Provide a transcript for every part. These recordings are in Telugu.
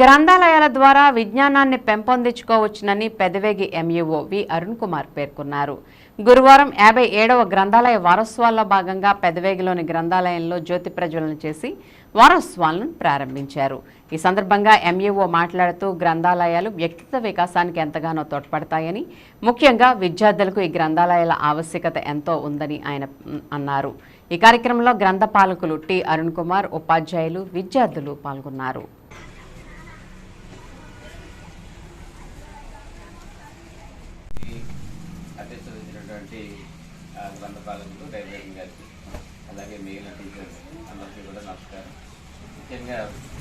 గ్రంథాలయాల ద్వారా విజ్ఞానాన్ని పెంపొందించుకోవచ్చునని పెదవేగి ఎంఈఓ వి అరుణ్ కుమార్ పేర్కొన్నారు. గురువారం యాభై ఏడవ గ్రంథాలయ వారోత్సవాల్లో భాగంగా పెదవేగిలోని గ్రంథాలయంలో జ్యోతి ప్రజ్వలన చేసి వారోత్సవాలను ప్రారంభించారు. ఈ సందర్భంగా ఎంఈఓ మాట్లాడుతూ గ్రంథాలయాలు వ్యక్తిత్వ వికాసానికి ఎంతగానో తోడ్పడతాయని ముఖ్యంగా విద్యార్థులకు ఈ గ్రంథాలయాల ఆవశ్యకత ఎంతో ఉందని ఆయన అన్నారు. ఈ కార్యక్రమంలో గ్రంథపాలకులు టి అరుణ్ కుమార్ ఉపాధ్యాయులు విద్యార్థులు పాల్గొన్నారు. అధ్యక్షత వహించినటువంటి గ్రంథపాలకులు లైబ్రరీ గారికి అలాగే మిగిలిన టీచర్స్ అందరికీ కూడా నమస్కారం. ముఖ్యంగా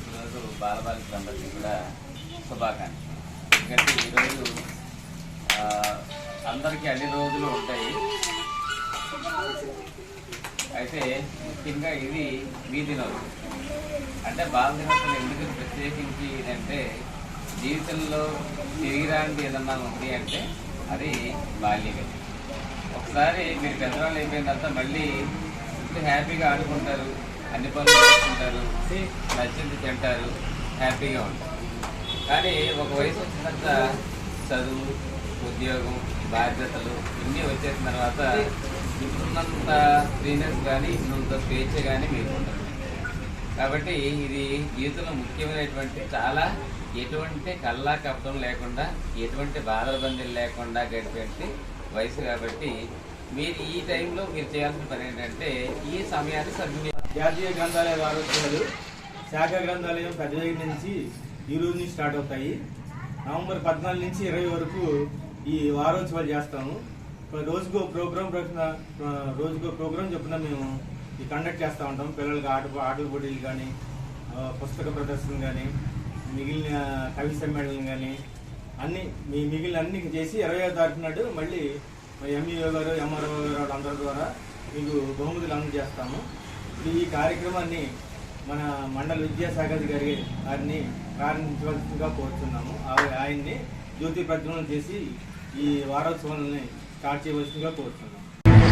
ఈరోజు బాలబాలికలు అందరికీ కూడా శుభాకాంక్షలు. ఎందుకంటే ఈరోజు అందరికీ అన్ని రోజులు ఉంటాయి. అయితే ముఖ్యంగా ఇది మీ దినోత్సవం అంటే బాల దినోత్సవం ఎందుకు ప్రత్యేకించి అంటే జీవితంలో తిరిగిరాంటి ఏదన్నా ఉంది అంటే అది బాల్యమే. ఒకసారి మీరు పెద్దవాళ్ళు అయిపోయిన తర్వాత మళ్ళీ హ్యాపీగా ఆడుకుంటారు అన్ని పనులు చేసుకుంటారు నచ్చింది తింటారు హ్యాపీగా ఉంటారు. కానీ ఒక వయసు వచ్చిన తర్వాత చదువు ఉద్యోగం బాధ్యతలు ఇన్ని వచ్చేసిన తర్వాత ఇప్పుడున్నంత ఫ్రీనెస్ కానీ ఇప్పుడున్నంత స్వేచ్ఛ కానీ మీకు ఉండదు కాబట్టి ఇది జీవితంలో ముఖ్యమైనటువంటి చాలా ఎటువంటి కల్లా కప్పడం లేకుండా ఎటువంటి బాధబందీలు లేకుండా గడిపేటి వయసు కాబట్టి మీరు ఈ టైంలో మీరు చేయాల్సిన పని ఏంటంటే ఈ సమయాన్ని సద్వినియోగం జాతీయ గ్రంథాలయ వారోత్సవాలు శాఖ గ్రంథాలయం పెద్దవేగి నుంచి ఈ రోజు నుంచి స్టార్ట్ అవుతాయి. నవంబర్ పద్నాలుగు నుంచి ఇరవై వరకు ఈ వారోత్సవాలు చేస్తాము. రోజుకో ప్రోగ్రాం రోజుకో ప్రోగ్రాం చెప్పున మేము ఈ కండక్ట్ చేస్తూ ఉంటాం. పిల్లలకి ఆట ఆటల పోటీలు కానీ పుస్తక ప్రదర్శన కానీ మిగిలిన కవి సమ్మేళనం కానీ అన్ని మీ మిగిలిన అన్ని చేసి ఇరవై తారీఖు నాడు మళ్ళీ ఎంఈఓ గారు ఎంఆర్ఓ గారు అందరి ద్వారా మీకు బహుమతులు అందజేస్తాము. ఈ కార్యక్రమాన్ని మన మండల విద్యాశాఖాధికారి గారిని ప్రారంభించవలసిందిగా కోరుతున్నాము ఆయన్ని జ్యోతి ప్రజ్వలన చేసి ఈ వారోత్సవాలని స్టార్ట్ చేయవలసిందిగా కోరుతున్నాము